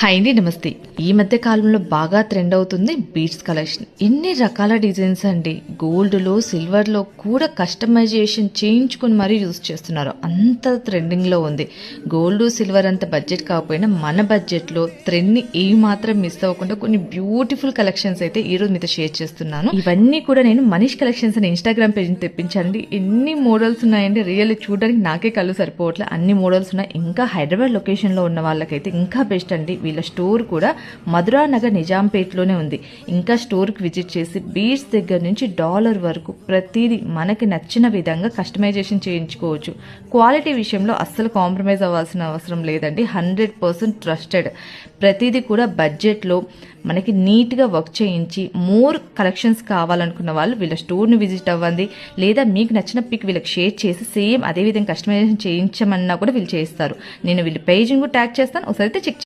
Hi అండి నమస్తే. ఈ మధ్య కాలంలో బాగా ట్రెండ్ అవుతుంది బీట్స్ కలెక్షన్ ఎన్ని రకాల డిజైన్స్ అండి? గోల్డ్లో సిల్వర్లో కూడా కస్టమైజేషన్ చేయించుకొని మరీ యూజ్ చేస్తున్నారు. అంత ట్రెండింగ్లో ఉంది. గోల్డ్ సిల్వర్ అంత బడ్జెట్ కాకపోయినా మన బడ్జెట్లో ట్రెండ్ని ఏ మాత్రం మిస్ అవ్వకుండా కొన్ని బ్యూటిఫుల్ కలెక్షన్స్ అయితే ఈ రోజు మీతో షేర్ చేస్తున్నాను. ఇవన్నీ కూడా నేను మనీష్ కలెక్షన్స్ అని ఇన్స్టాగ్రామ్ పేజ్ని తెప్పించానండి ఎన్ని మోడల్స్ ఉన్నాయండి? రియల్లీ చూడడానికి నాకే కళ్ళు సరిపోవట్లే. అన్ని మోడల్స్ ఉన్నాయి. ఇంకా హైదరాబాద్ లొకేషన్లో ఉన్న వాళ్ళకైతే ఇంకా బెస్ట్ అండి. వీళ్ళ స్టోర్ కూడా మధురానగర్ నిజాంపేట్లోనే ఉంది. ఇంకా స్టోర్కి విజిట్ చేసి బీడ్స్ దగ్గర నుంచి డాలర్ వరకు ప్రతిదీ మనకి నచ్చిన విధంగా కస్టమైజేషన్ చేయించుకోవచ్చు. క్వాలిటీ విషయంలో అస్సలు కాంప్రమైజ్ అవ్వాల్సిన అవసరం లేదండి. Hundred percent trusted. ప్రతిదీ కూడా బడ్జెట్లో మనకి నీట్గా వర్క్ చేయించి మోర్ కలెక్షన్స్ కావాలనుకున్న వాళ్ళు వీళ్ళ స్టోర్ని విజిట్ అవ్వండి. లేదా మీకు నచ్చిన పిక్ వీళ్ళకి షేర్ చేసి సేమ్ అదే విధంగా కస్టమైజేషన్ చేయించమన్నా కూడా వీళ్ళు చేస్తారు నేను వీళ్ళ పేజ్ని కూడా ట్యాగ్ చేస్తాను. ఒకసారి చెక్